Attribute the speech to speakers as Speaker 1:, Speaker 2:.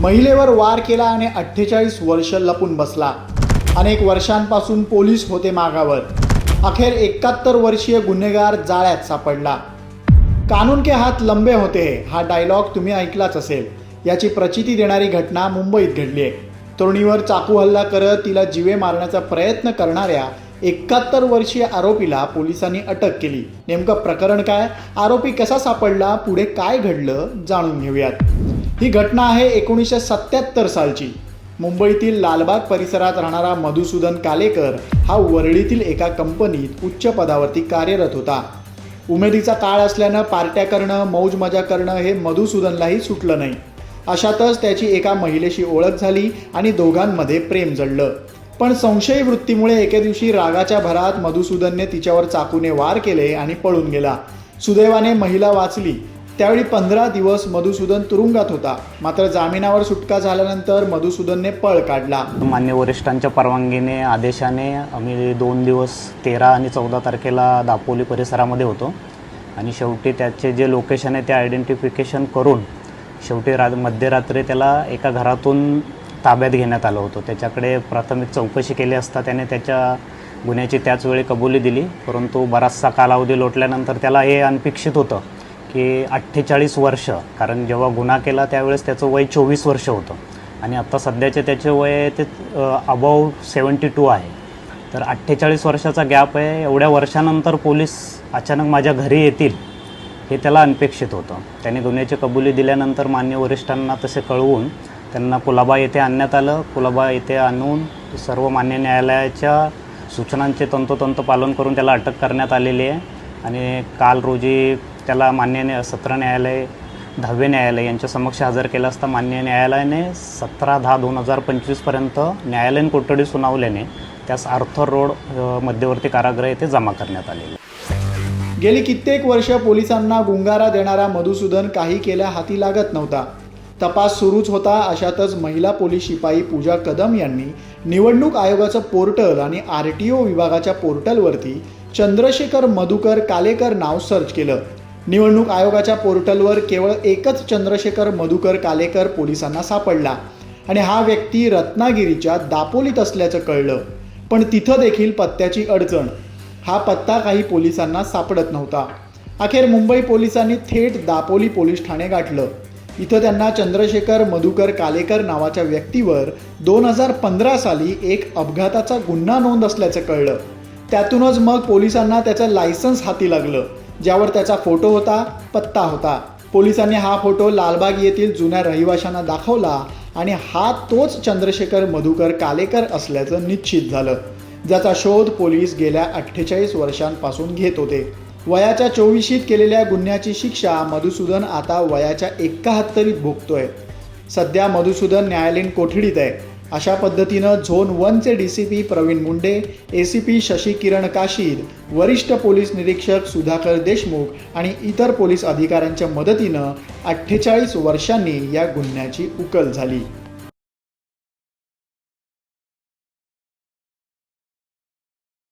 Speaker 1: महिलेवर वार केला आणि अठ्ठेचाळीस वर्ष लपून बसला. अनेक वर्षांपासून पोलीस होते मागावर. अखेर एकाहत्तर वर्षीय गुन्हेगार जाळ्यात सापडला. कानून के हात लंबे होते हा डायलॉग तुम्ही ऐकलाच असेल. याची प्रचिती देणारी घटना मुंबईत घडली आहे. तरुणीवर चाकू हल्ला करत तिला जीवे मारण्याचा प्रयत्न करणाऱ्या एकाहत्तर वर्षीय आरोपीला पोलिसांनी अटक केली. नेमकं प्रकरण काय? आरोपी कसा सापडला? पुढे काय घडलं? जाणून घेऊयात. ही घटना आहे एकोणीसशे सत्याहत्तर सालची. मुंबईतील लालबाग परिसरात राहणारा मधुसूदन कालेकर हा वरळीतील एका कंपनीत उच्च पदावरती कार्यरत होता. उमेदीचा काळ असल्यानं पार्ट्या करणं मौज मजा करणं हे मधुसूदनलाही सुटलं नाही. अशातच त्याची एका महिलेशी ओळख झाली आणि दोघांमध्ये प्रेम जडलं. पण संशयी वृत्तीमुळे एके दिवशी रागाच्या भरात मधुसूदनने तिच्यावर चाकूने वार केले आणि पळून गेला. सुदैवाने महिला वाचली. त्यावेळी पंधरा दिवस मधुसूदन तुरुंगात होता. मात्र जामिनावर सुटका झाल्यानंतर मधुसूदनने पळ काढला.
Speaker 2: मान्य वरिष्ठांच्या परवानगीने आदेशाने आम्ही दोन दिवस तेरा आणि चौदा तारखेला दापोली परिसरामध्ये होतो. आणि शेवटी त्याचे जे लोकेशन आहे ते आयडेंटिफिकेशन करून शेवटी रा मध्यरात्री त्याला एका घरातून ताब्यात घेण्यात आलं होतं. त्याच्याकडे प्राथमिक चौकशी केली असता त्याने त्याच्या गुन्ह्याची त्याच वेळी कबुली दिली. परंतु बराचसा कालावधी लोटल्यानंतर त्याला हे अनपेक्षित होतं. की अठ्ठेचाळीस वर्ष कारण जेव्हा गुन्हा केला त्यावेळेस त्याचं वय चोवीस वर्ष होतं. आणि आत्ता सध्याचे त्याचे वय ते अबाव सेवन्टी टू आहे. तर अठ्ठेचाळीस वर्षाचा गॅप आहे. एवढ्या वर्षानंतर पोलीस अचानक माझ्या घरी येतील हे त्याला अनपेक्षित होतं. त्याने गुन्ह्याची कबुली दिल्यानंतर मान्य वरिष्ठांना तसे कळवून त्यांना कुलाबा येथे आणण्यात आलं. कुलाबा येथे आणून सर्व मान्य न्यायालयाच्या सूचनांचे तंतोतंत पालन करून त्याला अटक करण्यात आलेली आहे. आणि काल रोजी त्याला मान्य न्याय सत्र न्यायालय दहावे न्यायालय यांच्या समक्ष हजर केलं असता मान्य न्यायालयाने सतरा दहा दोन हजार पंचवीसपर्यंत न्यायालयीन कोठडी सुनावल्याने त्यास आर्थर रोड मध्यवर्ती कारागृह येथे जमा करण्यात आलेले.
Speaker 1: गेली कित्येक वर्ष पोलिसांना गुंगारा देणारा मधुसूदन काही केल्या हाती लागत नव्हता. तपास सुरूच होता अशातच महिला पोलीस शिपाई पूजा कदम यांनी निवडणूक आयोगाचं पोर्टल आणि आर टी ओ विभागाच्या पोर्टलवरती चंद्रशेखर मधुकर कालेकर नाव सर्च केलं. निवडणूक आयोगाच्या पोर्टलवर केवळ एकच चंद्रशेखर मधुकर कालेकर पोलिसांना सापडला. आणि हा व्यक्ती रत्नागिरीच्या दापोलीत असल्याचं कळलं. पण तिथं देखील पत्त्याची अडचण. हा पत्ता काही पोलिसांना सापडत नव्हता. अखेर मुंबई पोलिसांनी थेट दापोली पोलीस ठाणे गाठलं. इथं त्यांना चंद्रशेखर मधुकर कालेकर नावाच्या व्यक्तीवर दोन हजार पंधरा साली एक अपघाताचा गुन्हा नोंद असल्याचं कळलं. त्यातूनच मग पोलिसांना त्याचं लायसन्स हाती लागलं. ज्यावर त्याचा फोटो होता पत्ता होता. पोलिसांनी हा फोटो लालबाग येथील जुन्या रहिवाशांना दाखवला आणि हा तोच चंद्रशेखर मधुकर कालेकर असल्याचं निश्चित झालं ज्याचा शोध पोलीस गेल्या अठ्ठेचाळीस वर्षांपासून घेत होते. वयाच्या चोवीशीत केलेल्या गुन्ह्याची शिक्षा मधुसूदन आता वयाच्या एकाहत्तरीत भोगतोय. सध्या मधुसूदन न्यायालयीन कोठडीत आहे. अशा पद्धतीनं zone वनचे D C P Praveen Munde A C P Shashi Kiran Kashid वरिष्ठ पोलीस निरीक्षक सुधाकर देशमुख आणि इतर पोलीस अधिकाऱ्यांच्या मदतीनं अठ्ठेचाळीस वर्षांनी या गुन्ह्याची उकल झाली.